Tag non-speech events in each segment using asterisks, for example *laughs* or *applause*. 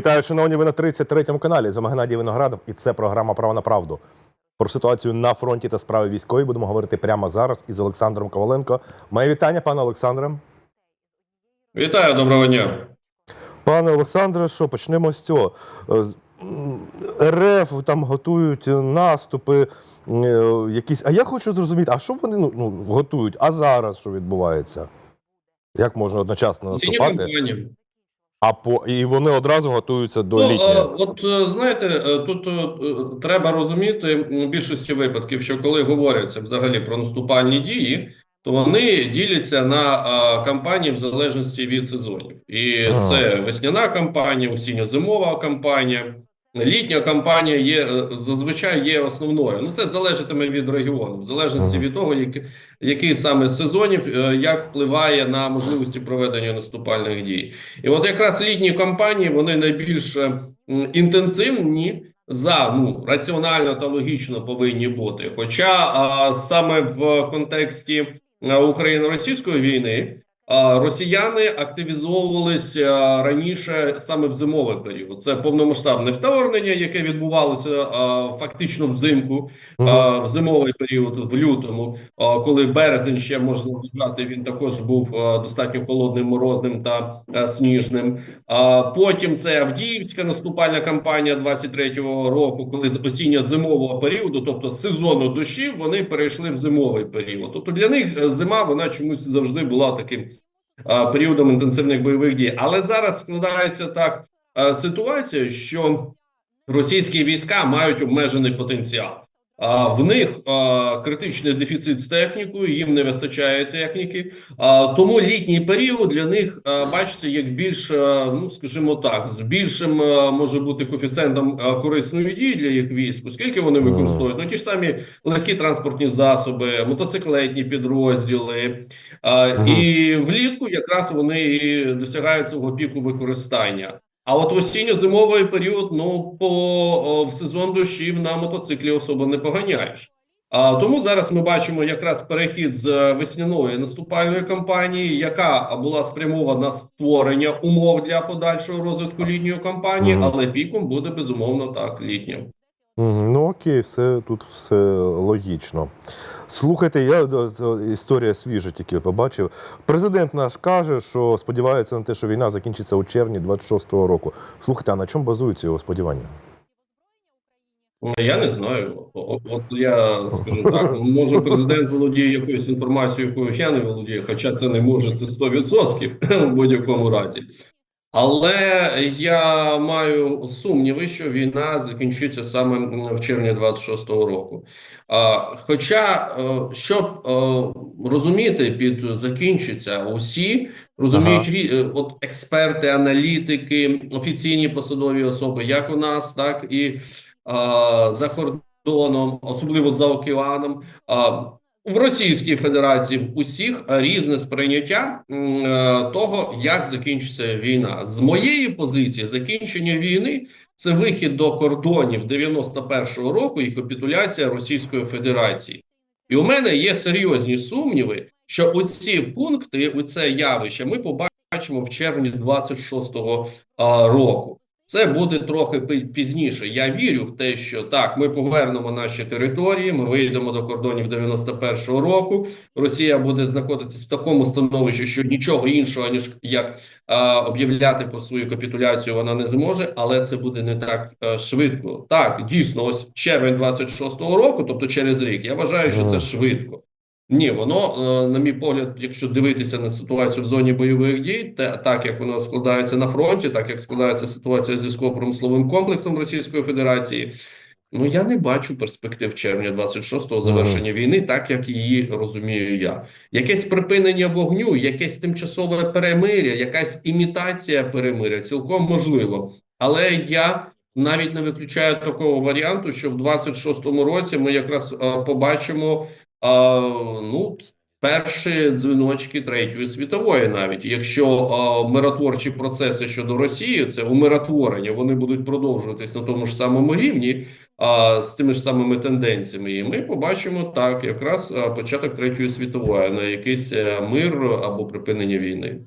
Вітаю, шановні, ви на 33-му каналі. З вами Геннадій Виноградов, і це програма Право на правду. Про ситуацію на фронті та справи військової будемо говорити прямо зараз із Олександром Коваленко. Моє вітання, пане Олександре. Вітаю, доброго дня. Пане Олександре, що почнемо з цього. Е, РФ там готують наступи, е, якісь. А я хочу зрозуміти, а що вони ну, ну, готують? А зараз що відбувається? Як можна одночасно наступати? А по і вони одразу готуються до Ну, е, літнього. от е, знаєте, е, тут треба розуміти в більшості випадків, що коли говоряться взагалі про наступальні дії, то вони діляться на кампанії в залежності від сезонів. І Ага. це весняна кампанія, осінньо-зимова кампанія. Літня кампанія є е, зазвичай є основною. Ну це залежатиме від регіону, в залежності від того, який, який саме сезонів е, як впливає на можливості проведення наступальних дій. І от якраз літні кампанії вони найбільш е, інтенсивні за ну раціонально та логічно повинні бути. Хоча а, саме в контексті Україно-російської війни росіяни активізовувались а, раніше саме в зимовий період. Це повномасштабне вторгнення, яке відбувалося фактично взимку, в зимовий період в лютому, коли березень ще можна вважати, він також був достатньо холодним, морозним та сніжним. А потім це Авдіївська наступальна кампанія 23-го року, коли з осінньо-зимового періоду, тобто сезону дощів, вони перейшли в зимовий період. Тобто для них е, зима вона чомусь завжди була таким періодом інтенсивних бойових дій. Але зараз складається так ситуація, що російські війська мають обмежений потенціал. В них критичний дефіцит з технікою, їм не вистачає техніки. А, тому літній період для них бачиться як більш, ну скажімо так, з більшим може бути коефіцієнтом корисної дії для їх військ, оскільки вони використовують ну ті ж самі легкі транспортні засоби, мотоциклетні підрозділи. І влітку якраз вони досягають свого піку використання. А от в осінньо-зимовий період, ну по о, в сезон дощів на мотоциклі особо не поганяєш. А тому зараз ми бачимо якраз перехід з е, весняної наступальної кампанії, яка була спрямована на створення умов для подальшого розвитку літньої кампанії, Мгм. але піком буде безумовно так літня. Мгм, Ну окей, все тут все логічно. Слухайте, я е, е, історія свіжа тільки побачив. Президент наш каже, що сподівається на те, що війна закінчиться у червні 26-го року. Слухайте, а на чому базуються його сподівання? Ну, Я не знаю. От я скажу так: може, президент володіє якоюсь інформацією, якою я не володію, хоча це не може це 100% в будь-якому разі. Але я маю сумніви, що війна закінчиться саме в червні 26-го року. А, Хоча, е, щоб е, розуміти під закінчиться, усі розуміють рі- е, от експерти, аналітики, офіційні посадові особи, як у нас, так і а, за кордоном, особливо за океаном. А, в Російській Федерації в усіх різне сприйняття е, того, як закінчиться війна. З моєї позиції, закінчення війни це вихід до кордонів 91-го року і капітуляція Російської Федерації. І у мене є серйозні сумніви, що оці пункти, оце явище, ми побачимо в червні 26-го року. Це буде трохи пізніше. Я вірю в те, що так, ми повернемо наші території, ми вийдемо до кордонів 91-го року. Росія буде знаходитися в такому становищі, що нічого іншого ніж як а, об'являти про свою капітуляцію вона не зможе, але це буде не так е, швидко. Так, дійсно, ось червень 26-го року, тобто через рік. Я вважаю, що це швидко. Ні, воно, е, на мій погляд, якщо дивитися на ситуацію в зоні бойових дій, те, так як воно складається на фронті, так як складається ситуація з військово-промисловим комплексом Російської Федерації, ну я не бачу перспектив червня 26-го завершення війни, так як її розумію я. Якесь припинення вогню, якесь тимчасове перемиря, якась імітація перемиря, цілком можливо. Але я навіть не виключаю такого варіанту, що в 26-му році ми якраз е, побачимо а, ну, перші дзвіночки Третьої світової, навіть якщо а, миротворчі процеси щодо Росії, це умиротворення, вони будуть продовжуватись на тому ж самому рівні, а, з тими ж самими тенденціями, і ми побачимо так, якраз початок Третьої світової на якийсь е, мир або припинення війни.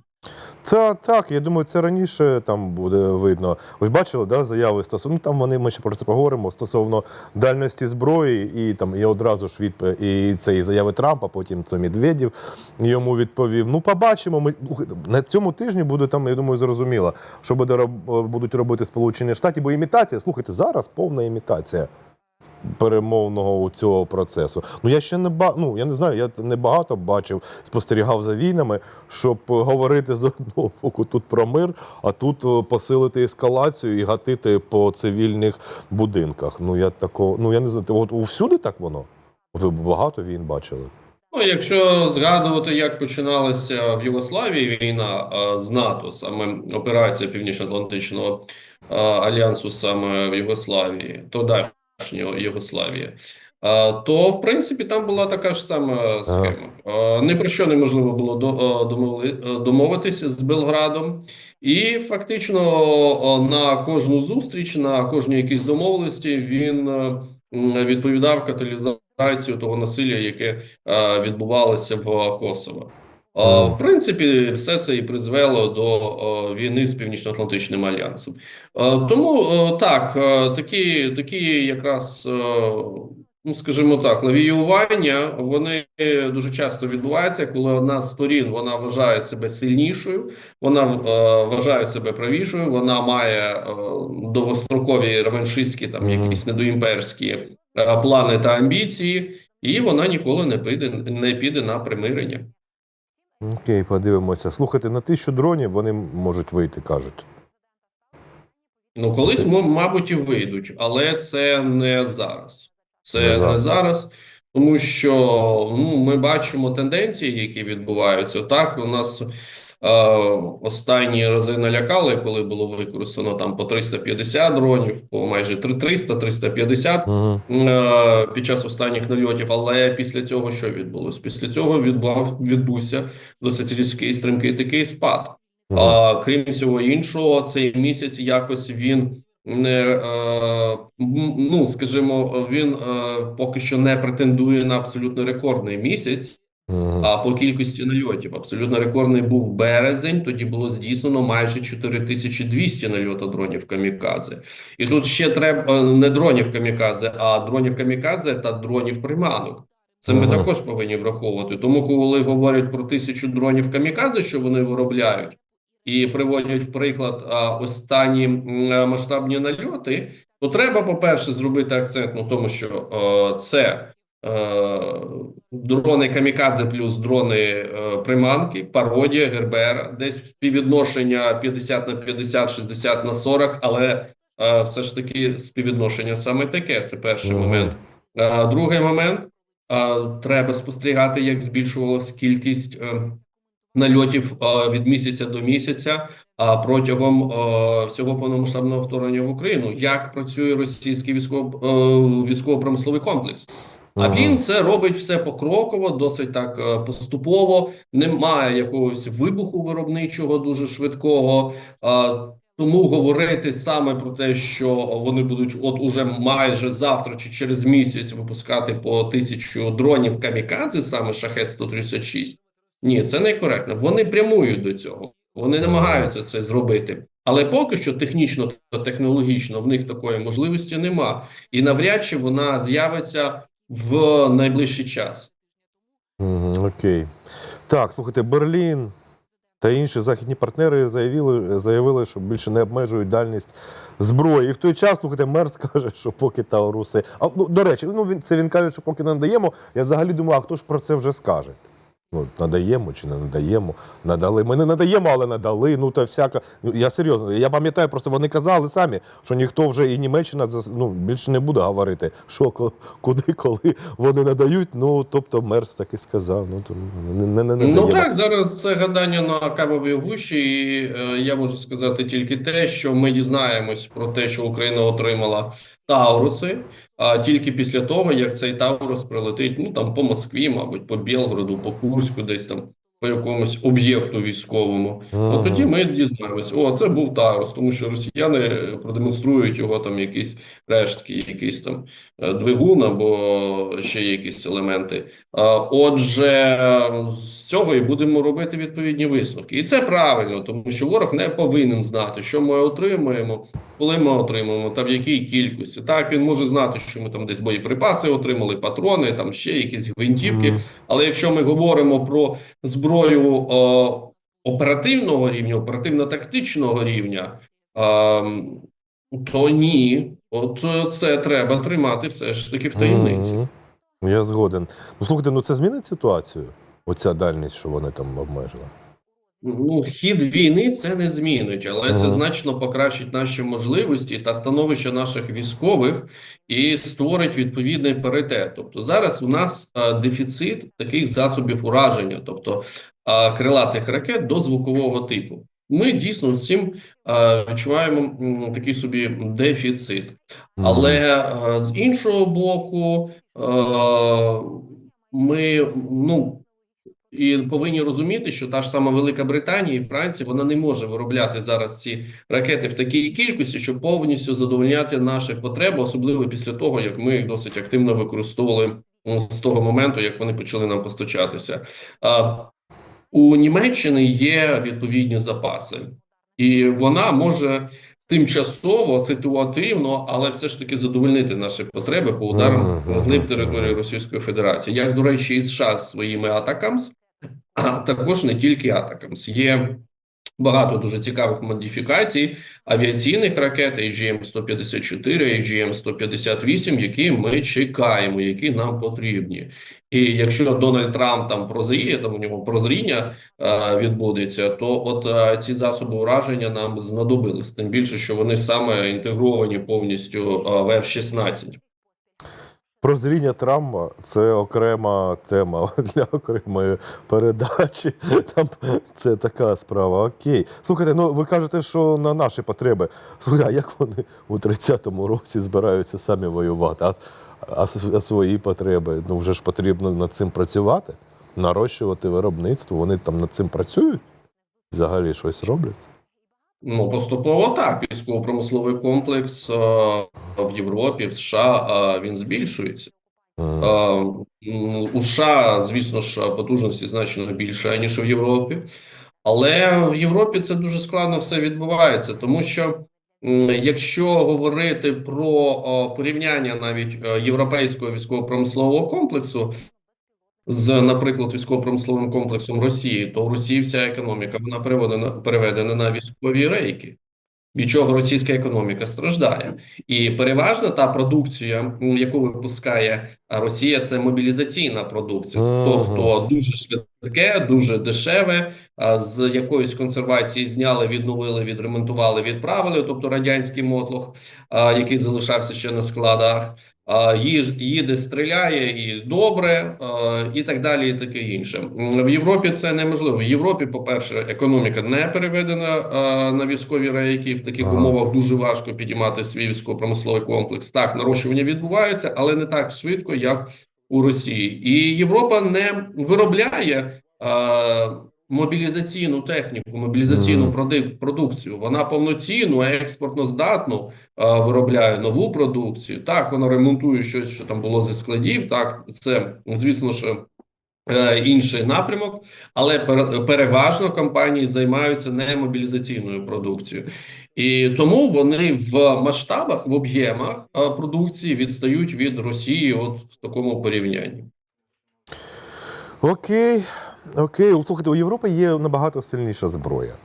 Та так, я думаю, це раніше там буде видно. Ви ж бачили, да, заяви стосовно ну, там вони ми ще про це поговоримо стосовно дальності зброї, і там і одразу ж від і і заяви Трампа, потім це Медведєв йому відповів. Ну, побачимо. Ми на цьому тижні буде там, я думаю, зрозуміло, що буде будуть робити Сполучені Штати, бо імітація, слухайте, зараз повна імітація перемовного цього процесу. Ну я ще не ба... ну, я не знаю, я не багато бачив, спостерігав за війнами, щоб говорити з *laughs* одного боку тут про мир, а тут посилити ескалацію і гатити по цивільних будинках. Ну я такого, ну я не знаю, от усюди так воно. От ви багато війн бачили. Ну, якщо згадувати, як починалася в Югославії війна е, з НАТО, саме операція Північно-Атлантичного е, альянсу саме в Югославії, тодішнього Югославії, е, то в принципі там була така ж сама схема. Ні про що неможливо було домовитися з Белградом, і фактично на кожну зустріч, на кожні якісь домовленості він відповідав каталізацію того насилля, яке відбувалося в Косово. В принципі, все це і призвело до війни з Північно-Атлантичним альянсом. Тому так, такі, такі якраз, ну скажімо так, лавіювання вони дуже часто відбуваються, коли одна з сторін вона вважає себе сильнішою, вона вважає себе правішою, вона має довгострокові реваншистські там якісь недоімперські плани та амбіції, і вона ніколи не піде, не піде на примирення. Окей, подивимося. Слухайте, на тисячу дронів вони можуть вийти, кажуть. Ну, колись, мабуть, і вийдуть, але це не зараз. Це Не не зараз. зараз, тому що ну, ми бачимо тенденції, які відбуваються. Так, у нас останні рази налякали, коли було використано там по 350 дронів, по майже 300, 350 Угу. е, під час останніх нальотів. Але після цього що відбулось? Після цього відбув, відбувся досить різкий стрімкий такий спад. А, крім всього іншого, цей місяць якось він не е, ну скажімо, він е, поки що не претендує на абсолютно рекордний місяць. А по кількості нальотів абсолютно рекордний був березень. Тоді було здійснено майже 4200 нальотів дронів камікадзе. І тут ще треба е, не дронів камікадзе, а дронів камікадзе та дронів приманок. Це ми Ага. також повинні враховувати. Тому, коли говорять про тисячу дронів камікадзе, що вони виробляють, і приводять в приклад останні е, масштабні нальоти, то треба, по-перше, зробити акцент на тому, що е, це дрони камікадзе плюс дрони е, приманки, пародія, Гербера, десь співвідношення 50 на 50, 60 на 40, але е, все ж таки співвідношення саме таке. Це перший Мгм. момент. Е, другий момент е, треба спостерігати, як збільшувалась кількість е, нальотів е, від місяця до місяця а протягом е, всього повномасштабного вторгнення в Україну, як працює російський військово е, військово-промисловий комплекс. А він це робить все покроково, досить так е, поступово. Немає якогось вибуху виробничого дуже швидкого. Тому говорити саме про те, що вони будуть, от уже майже завтра чи через місяць випускати по тисячу дронів камікадзе, саме шахет 136 ні, це не коректно. Вони прямують до цього. Вони намагаються це зробити. Але поки що технічно та технологічно в них такої можливості нема. І навряд чи вона з'явиться в найближчий час. Окей. Так, слухайте, Берлін та інші західні партнери заявили, заявили, що більше не обмежують дальність зброї. І в той час, слухайте, мер скаже, що поки Тауруси. А, ну, до речі, ну, він, це він каже, що поки не надаємо. Я взагалі думаю, а хто ж про це вже скаже? Ну, надаємо чи не надаємо? Надали. Ми не надаємо, але надали. Ну, та всяка. Ну, я серйозно, я пам'ятаю, просто вони казали самі, що ніхто вже і Німеччина зас- ну, більше не буде говорити, що куди, коли вони надають. Ну, тобто, мерс так і сказав. Ну, то не, не, не, не Ну так, зараз це гадання на кавовій гущі, і е, я можу сказати тільки те, що ми дізнаємось про те, що Україна отримала Тауруси, а тільки після того, як цей Таурус прилетить, ну там по Москві, мабуть, по Білгороду, по Курську, десь там по якомусь об'єкту військовому, Мгм. от тоді ми дізнаємось, о, це був Таурус, тому що росіяни продемонструють його там якісь рештки, якийсь там е, двигун або ще якісь елементи. А, Отже, з цього і будемо робити відповідні висновки. І це правильно, тому що ворог не повинен знати, що ми отримуємо, коли ми отримуємо, та в якій кількості. Так, він може знати, що ми там десь боєприпаси отримали, патрони, там ще якісь гвинтівки. Мгм. Але якщо ми говоримо про зброю о, оперативного рівня, оперативно-тактичного рівня, ем, то ні. От е, це треба тримати все ж таки в таємниці. Мгм. Я згоден. Ну слухайте, ну це змінить ситуацію? Оця дальність, що вони там обмежили. Ну, хід війни це не змінить, але це значно покращить наші можливості та становище наших військових і створить відповідний паритет. Тобто зараз у нас е, дефіцит таких засобів ураження, тобто е, крилатих ракет до звукового типу. Ми дійсно цим е, відчуваємо м, такий собі дефіцит. Мгм. Але е, з іншого боку, е, ми ну. І повинні розуміти, що та ж сама Велика Британія і Франція вона не може виробляти зараз ці ракети в такій кількості, щоб повністю задовольняти наші потреби, особливо після того, як ми їх досить активно використовували з того моменту, як вони почали нам постачатися. А, у Німеччини є відповідні запаси, і вона може тимчасово, ситуативно, але все ж таки задовольнити наші потреби по ударам глиб території Російської Федерації, як до речі, і США з своїми атакамс, а *clears throat* також не тільки атакамс. Є багато дуже цікавих модифікацій авіаційних ракет AGM-154, AGM-158, які ми чекаємо, які нам потрібні. І якщо Дональд Трамп там прозріє, там у нього прозріння е, відбудеться, то от е, ці засоби ураження нам знадобились. Тим більше, що вони саме інтегровані повністю е, в F-16. Прозріння Трампа це окрема тема *laughs* для окремої передачі. Там це така справа. Окей. Слухайте, ну ви кажете, що на наші потреби. Слухайте, а як вони у 30-му році збираються самі воювати? А, а, а свої потреби? Ну вже ж потрібно над цим працювати, нарощувати виробництво. Вони там над цим працюють? Взагалі щось роблять? Ну, поступово так. Військово-промисловий комплекс е, в Європі, в США е, він збільшується. Е, У США, звісно ж, потужності значно більше, ніж в Європі. Але в Європі це дуже складно все відбувається, тому що якщо говорити про о, порівняння навіть е, європейського військово-промислового комплексу з, наприклад, військово-промисловим комплексом Росії, то в Росії вся економіка вона переведена, переведена на військові рейки. Від чого російська економіка страждає, і переважно та продукція, яку випускає Росія, це мобілізаційна продукція, ага. тобто дуже швидке, дуже дешеве, з якоїсь консервації зняли, відновили, відремонтували, відправили. Тобто радянський мотлох, який залишався ще на складах, їде, стріляє і добре, і так далі, і таке інше. В Європі це неможливо. В Європі, по-перше, економіка не переведена на військові рейки. В таких Ага. умовах дуже важко підіймати свій військово-промисловий комплекс. Так, нарощування відбувається, але не так швидко, як у Росії. І Європа не виробляє е, мобілізаційну техніку, мобілізаційну проди- продукцію. Вона повноцінну, експортно здатну е, виробляє нову продукцію. Так, вона ремонтує щось, що там було зі складів. Так, це звісно ж. Е, Інший напрямок, але переважно компанії займаються не мобілізаційною продукцією, і тому вони в масштабах, в об'ємах е, продукції відстають від Росії, от в такому порівнянні. Окей, окей. Слухайте, у Європи є набагато сильніша зброя.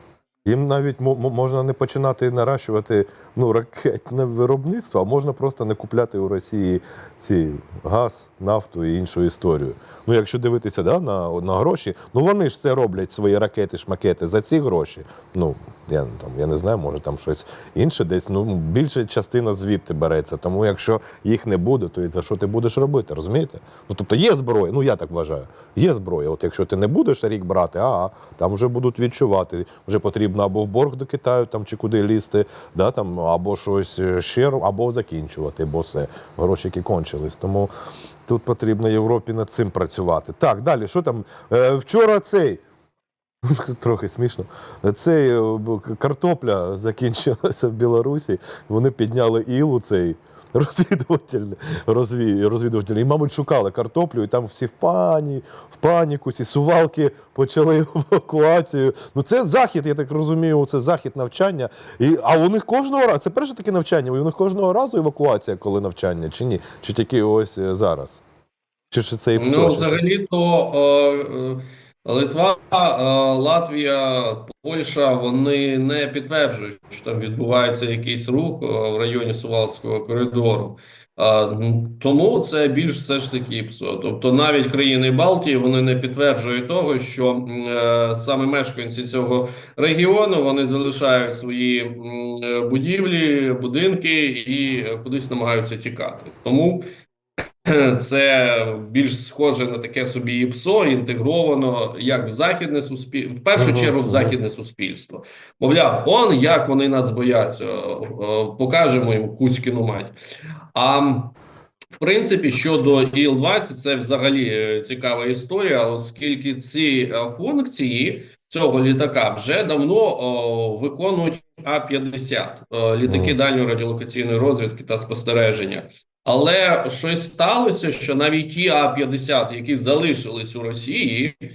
Їм навіть мо- мо- можна не починати наращувати ну, ракетне виробництво, а можна просто не купляти у Росії ці газ, нафту і іншу історію. Ну, якщо дивитися да, на, на гроші, ну вони ж це роблять свої ракети, шмакети за ці гроші. Ну, я, там, я не знаю, може там щось інше десь. Ну, більша частина звідти береться. Тому якщо їх не буде, то і за що ти будеш робити, розумієте? Ну, тобто є зброя, ну я так вважаю. Є зброя. От якщо ти не будеш рік брати, а там вже будуть відчувати. Вже потрібно або в борг до Китаю, там чи куди лізти, да, там, або щось е, ще, або закінчувати, бо все, грошики кончились. Тому тут потрібно Європі над цим працювати. Так, далі, що там? Е, вчора цей. *laughs* Трохи смішно. Цей е, картопля закінчилася в Білорусі. Вони підняли ілу цей розвідувальний, розві, розвідувальний. І, мабуть, шукали картоплю, і там всі в пані, в паніку, ці сувалки почали *laughs* евакуацію. Ну це захід, я так розумію, це захід навчання. І, а у них кожного разу, це перше таке навчання, у них кожного разу евакуація, коли навчання, чи ні? Чи тільки ось е, зараз? Чи ж це і Ну, взагалі-то е, е, Литва, е, Латвія, Польща вони не підтверджують, що там відбувається якийсь рух е, в районі Сувалського коридору. Е, Тому це більш все ж таки ПСО. Тобто навіть країни Балтії вони не підтверджують того, що саме мешканці цього регіону вони залишають свої будівлі, будинки і кудись намагаються тікати. Тому *clears throat* це більш схоже на таке собі ІПСО, інтегровано як в західне суспільство, в першу чергу в західне суспільство. Мовляв, он як вони нас бояться, покажемо їм Кузькіну мать. А в принципі, щодо ІЛ-20, це взагалі е, цікава історія, оскільки ці е, функції цього літака вже давно о, виконують А-50, е, літаки дальньої радіолокаційної розвідки та спостереження. Але щось сталося, що навіть ті А-50, які залишились у Росії е,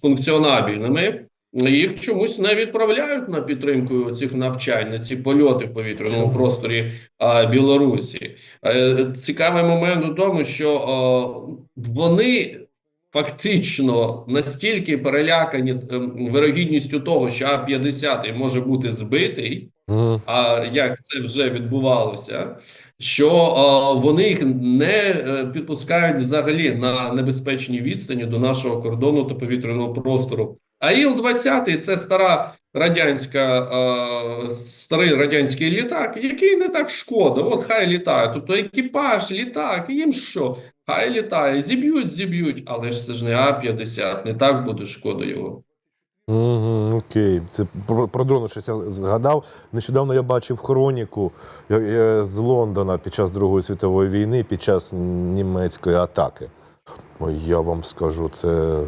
функціонабельними, їх чомусь не відправляють на підтримку цих навчань, на ці польоти в повітряному просторі а, Білорусі. Е, Цікавий момент у тому, що е, вони фактично настільки перелякані ем, вирогідністю того, що А-50 може бути збитий, А як це вже відбувалося, що е, вони їх не е, підпускають взагалі на небезпечній відстані до нашого кордону та повітряного простору. А Іл-20 – це стара радянська, е, старий радянський літак, який не так шкода. От хай літає. Тобто екіпаж, літак, їм що? Хай літає, зіб'ють, зіб'ють, але ж це ж не А-50, не так буде шкода його. Угу, окей, це про, про дрони щось я згадав. Нещодавно я бачив хроніку я- я з Лондона під час Другої світової війни, під час німецької атаки. Ой, я вам скажу, це,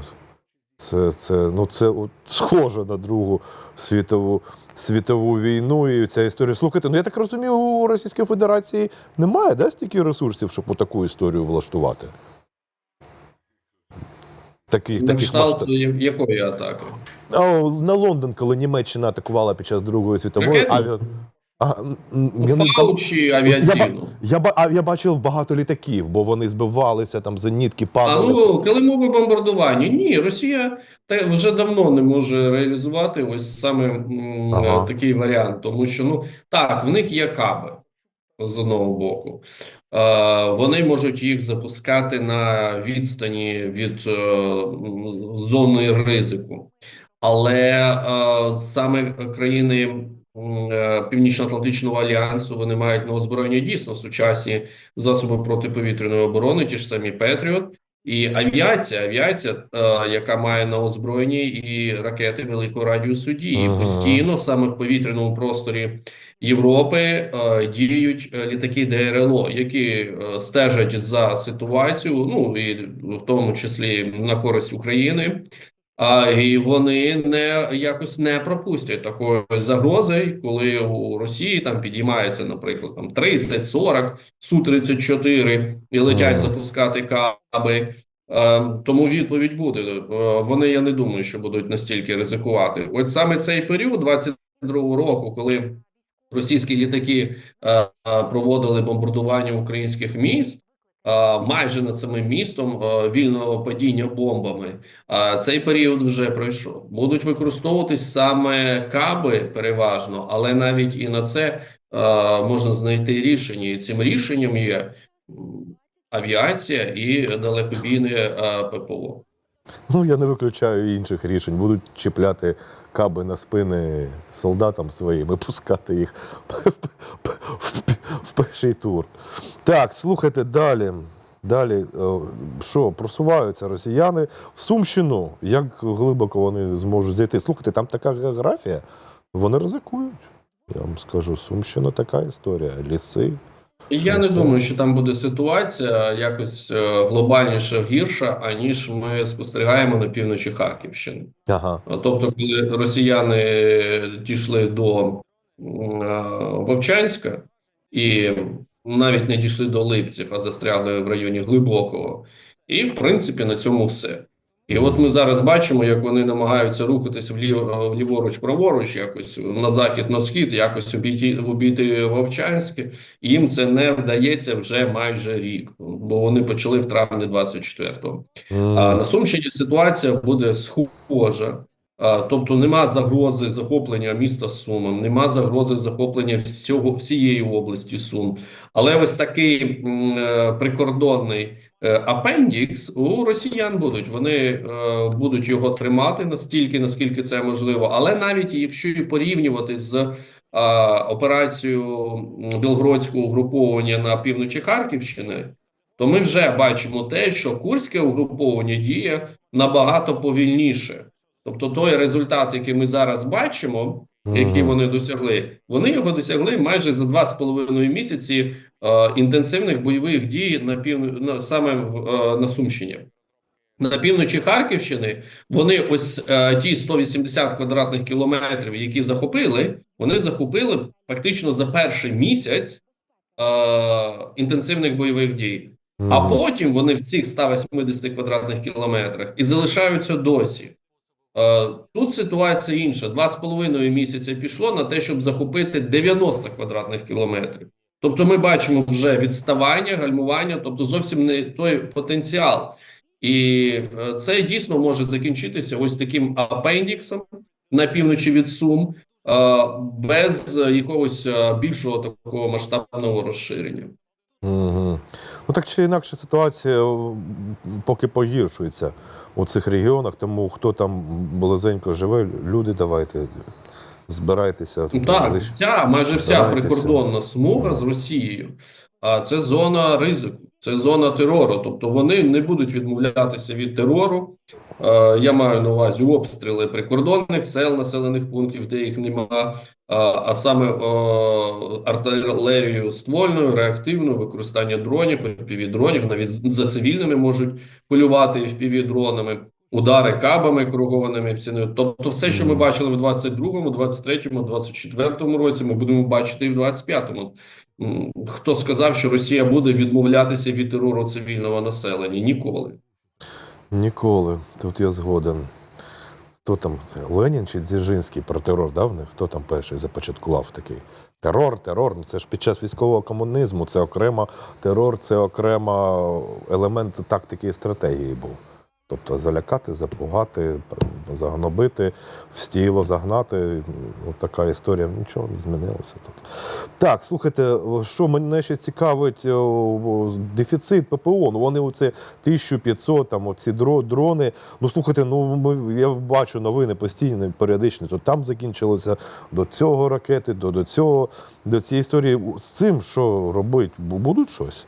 це, це, ну, це от схоже на Другу світову, світову війну і ця історія. Слухайте, ну я так розумію, у Російської Федерації немає да, стільки ресурсів, щоб таку історію влаштувати. Таких, таких масштаб- якої атаки? На Лондон, коли Німеччина атакувала під час Другої світової авіа. А, м, м, я, я, я, я бачив багато літаків, бо вони збивалися, там зенітки А ну коли мова бомбардування, ні, Росія те вже давно не може реалізувати ось саме м, Ага. такий варіант, тому що ну так, в них є каби з одного боку. Е, вони можуть їх запускати на відстані від е, зони ризику. Але е, саме країни е, Північно-Атлантичного альянсу вони мають на озброєння дійсно сучасні засоби протиповітряної оборони, ті ж самі Петріот, і авіація, авіація, е, яка має на озброєнні і ракети великого радіусу дії. Ага. Постійно саме в повітряному просторі Європи е, діють е, літаки ДРЛО, які е, стежать за ситуацією, ну і в тому числі на користь України. А і вони не якось не пропустять такої загрози, коли у Росії там підіймається, наприклад, там 30-40 Су-34 і летять запускати каби. Е, тому відповідь буде. Е, вони я не думаю, що будуть настільки ризикувати. От саме цей період, 22-го року, коли російські літаки е, е, проводили бомбардування українських міст. Е, Майже над самим містом е, вільного падіння бомбами. Цей період вже пройшов. Будуть використовуватись саме каби переважно, але навіть і на це е, можна знайти рішення. І цим рішенням є авіація і далекобійне ППО. Ну, я не виключаю інших рішень. Будуть чіпляти каби на спини солдатам своїм і пускати їх в перший тур. Так, слухайте далі. Далі, е, що просуваються росіяни в Сумщину. Як глибоко вони зможуть зайти? Слухайте, там така географія, вони ризикують. Я вам скажу, Сумщина така історія. Ліси, Я не думаю, що там буде ситуація якось е, глобальніше гірша, аніж ми спостерігаємо на півночі Харківщини. Ага. Тобто, коли росіяни дійшли до е, Вовчанська і навіть не дійшли до Липців, а застрягли в районі Глибокого, і в принципі на цьому все. І от ми зараз бачимо, як вони намагаються рухатися вліво, вліворуч, праворуч, якось на захід, на схід, якось обійти, обійти Вовчанське. І їм це не вдається вже майже рік, бо вони почали в травні 24-го. М. А на Сумщині ситуація буде схожа. Тобто нема загрози захоплення міста Сумом, нема загрози захоплення всього всієї області Сум. Але ось такий м, е, прикордонний е, апендікс у росіян будуть. Вони е, будуть його тримати настільки, наскільки це можливо. Але навіть якщо порівнювати з операцією Білгородського угруповання на півночі Харківщини, то ми вже бачимо те, що курське угруповання діє набагато повільніше. Тобто той результат, який ми зараз бачимо, який вони досягли, вони його досягли майже за два з половиною місяці е, інтенсивних бойових дій на пів на саме е, на Сумщині. На півночі Харківщини вони ось е, ті 180 квадратних кілометрів, які захопили, вони захопили фактично за перший місяць е, інтенсивних бойових дій. А потім вони в цих 180 квадратних кілометрах і залишаються досі. Е, Тут ситуація інша. Два з половиною місяця пішло на те, щоб захопити 90 квадратних кілометрів. Тобто ми бачимо вже відставання, гальмування, тобто зовсім не той потенціал. І е, це дійсно може закінчитися ось таким апендіксом на півночі від Сум, е, без якогось е, більшого такого масштабного розширення. Мгм. Ну так чи інакше ситуація поки погіршується у цих регіонах, тому хто там близенько живе, люди давайте збирайтеся. Ну, Так, Лиш- вся, майже вся прикордонна смуга з Росією, а це зона ризику, це зона терору. Тобто вони не будуть відмовлятися від терору. Я маю на увазі обстріли прикордонних сел, населених пунктів, де їх нема, а, а саме артилерію ствольною, реактивною, використання дронів, FPV-дронів, навіть за цивільними можуть полювати FPV-дронами. Удари кабами керованими ціною. Тобто, все, що ми бачили в 22-му, 23-му, 24-му році, ми будемо бачити і в 25-му. Хто сказав, що Росія буде відмовлятися від терору цивільного населення? Ніколи. Ніколи. Тут я згоден. Хто там? Ленін чи Дзержинський про терор дав них? Хто там перший започаткував такий? Терор, терор. Ну, Це ж під час військового комунізму. Це окрема терор, це окрема елемент тактики і стратегії був. Тобто залякати, запугати, загнобити, в стіло загнати. Ну, така історія. Нічого не змінилося тут. Так, слухайте, що мене ще цікавить, дефіцит ППО. Ну вони оце 1500, там оці дро- дрони. Ну слухайте, ну ми я бачу новини постійно, періодично. То там закінчилося до цього ракети, до, до цього, до цієї історії. З цим що робити? Будуть щось?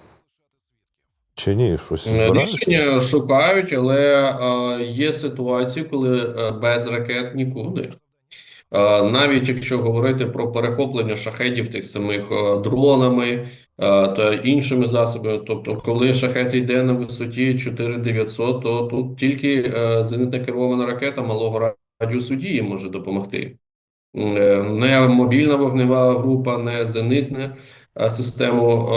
Чи ні? Щось збираються? Рішення шукають, але е, є ситуації, коли е, без ракет нікуди. Е, навіть якщо говорити про перехоплення шахедів тих самих е, дронами е, та іншими засобами, тобто, коли шахет йде на висоті 4900, то тут тільки е, зенитно керована ракета малого радіусу дії може допомогти. Е, Не мобільна вогнева група, не зенитна е, систему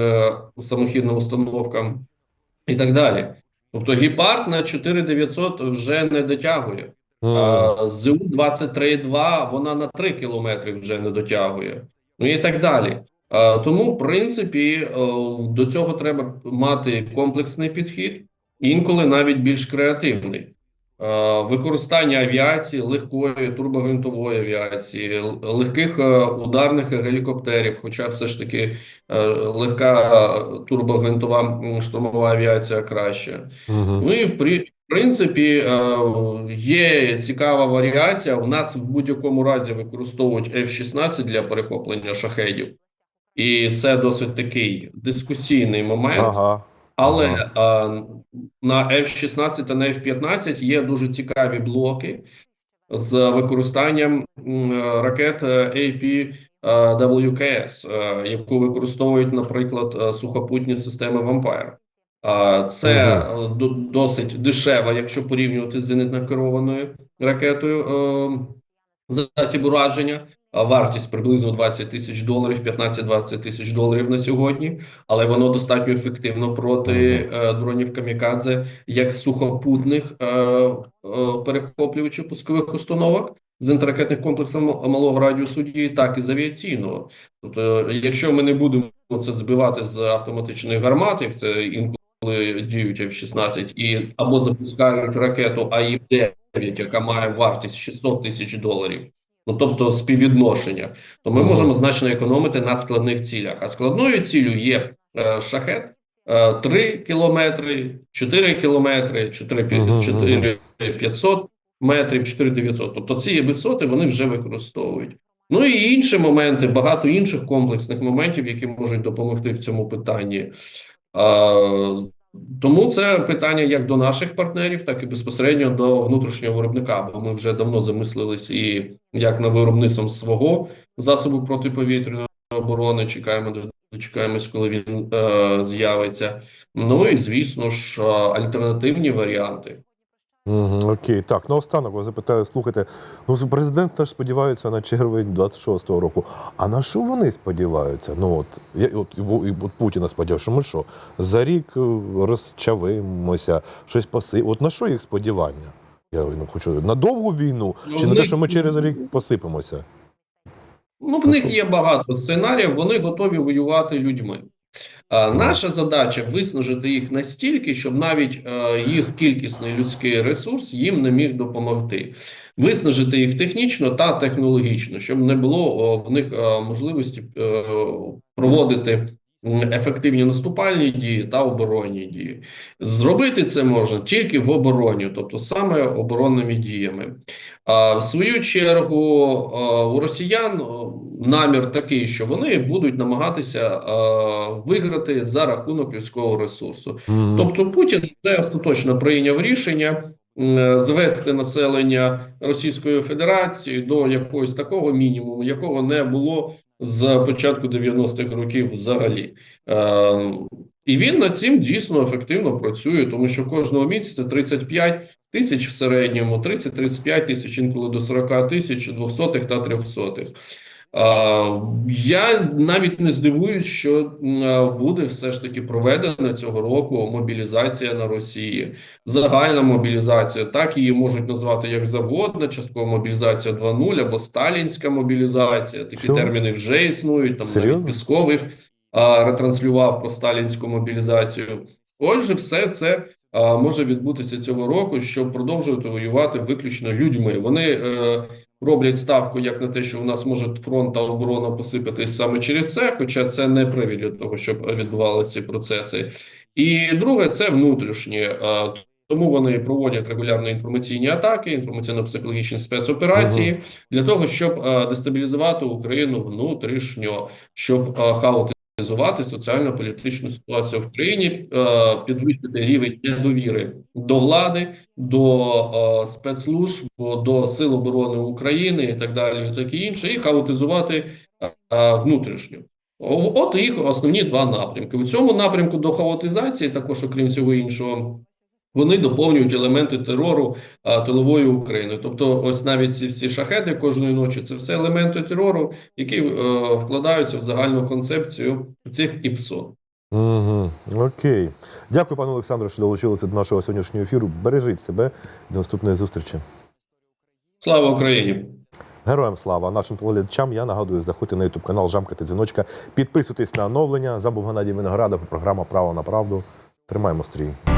е, е, самохідна установка і так далі. Тобто гепард на 4900 вже не дотягує. А ЗУ 23,2 вона на 3 кілометри вже не дотягує. Ну і так далі. А, Тому, в принципі, е, до цього треба мати комплексний підхід, інколи навіть більш креативний. А, Використання авіації, легкої турбогвинтової авіації, легких е, ударних гелікоптерів, хоча все ж таки е, легка е, турбогвинтова штурмова авіація краще. Мгм. Ну і в принципі е, є цікава варіація. У нас в будь-якому разі використовують F-16 для перехоплення шахедів, і це досить такий дискусійний момент. Ага. Але Ага. Е, на F-16 та на F-15 є дуже цікаві блоки з використанням ракет е, е, ВКС, е, яку використовують, наприклад, е, сухопутні системи Вампайр. Це е, досить дешево, якщо порівнювати з зенитно керованою ракетою е, засіб ураження. Вартість приблизно 20 тисяч доларів, 15-20 тисяч доларів на сьогодні, але воно достатньо ефективно проти е, дронів камікадзе, як сухопутних е, е, перехоплювачів пускових установок з інтерракетних комплексів малого радіусу дії, так і з авіаційного. Тобто, якщо ми не будемо це збивати з автоматичних гармат, як це інколи діють F-16, і або запускають ракету АІ-9, яка має вартість 600 тисяч доларів. Ну, тобто співвідношення, то ми можемо значно економити на складних цілях. А складною ціллю є е, шахет е, 3 кілометри, 4 кілометри, 4, 4 500 метрів, 4 900. Тобто ці висоти вони вже використовують. Ну і інші моменти, багато інших комплексних моментів, які можуть допомогти в цьому питанні. Тому це питання як до наших партнерів, так і безпосередньо до внутрішнього виробника. Бо ми вже давно замислились і як на виробництвом свого засобу протиповітряної оборони. Чекаємо дочекаємось, коли він е, з'явиться. Ну і звісно ж, е, альтернативні варіанти. Угу, окей, так, наостанок вас запитаю, слухайте, ну президент наш сподівається на червень 26-го року. А на що вони сподіваються? Ну от, я, от, і- і от Путіна сподівався, що ми що, за рік е, розчавимося, щось паси. От на що їх сподівання? Я ну, хочу на довгу війну, Ну, чи на те, що ми через рік посипемося? Ну, в них є багато сценаріїв, вони готові воювати людьми. А наша задача виснажити їх настільки, щоб навіть е, їх кількісний людський ресурс їм не міг допомогти. Виснажити їх технічно та технологічно, щоб не було в них е, можливості е, проводити ефективні наступальні дії та оборонні дії. Зробити це можна тільки в обороні, тобто саме оборонними діями. А в свою чергу у росіян намір такий, що вони будуть намагатися виграти за рахунок людського ресурсу. Мгм. Тобто Путін вже остаточно прийняв рішення звести населення Російської Федерації до якогось такого мінімуму, якого не було з початку 90-х років взагалі. Е, і він над цим дійсно ефективно працює, тому що кожного місяця 35 тисяч в середньому, 30-35 тисяч, інколи до 40 тисяч, 200-х та 300-х. Я навіть не здивуюсь, що буде все ж таки проведена цього року мобілізація на Росії, загальна мобілізація. Так її можуть назвати як завгодно, часткова мобілізація 2.0 або сталінська мобілізація. Такі Що? терміни вже існують. Там Серйозно? навіть Піскових ретранслював про сталінську мобілізацію. Отже, все це може відбутися цього року, щоб продовжувати воювати виключно людьми. Вони е, роблять ставку як на те, що у нас може фронт та оборона посипатись саме через це, хоча це не привід для того, щоб відбувалися ці процеси. І друге, це внутрішнє. е, Тому вони проводять регулярні інформаційні атаки, інформаційно-психологічні спецоперації для того, щоб е, дестабілізувати Україну внутрішньо, щоб е, хаотизувати соціально-політичну ситуацію в країні, е, підвищити рівень недовіри до влади, до е, спецслужб, до сил оборони України і так далі, і таке інше, і хаотизувати е, внутрішньо. О- От їх основні два напрямки. У цьому напрямку до хаотизації, також окрім всього іншого, вони доповнюють елементи терору а, тилової України. Тобто, ось навіть ці всі шахеди кожної ночі це все елементи терору, які е, вкладаються в загальну концепцію цих ІПСО. Угу. Окей. Дякую, пане Олександре, що долучилися до нашого сьогоднішнього ефіру. Бережіть себе до наступної зустрічі. Слава Україні! Героям слава! Нашим телеглядачам я нагадую, заходьте на YouTube канал, жамкати дзвіночка, підписуйтесь на оновлення. Забув Геннадій Виноградов, програма Право на правду. Тримаємо стрій.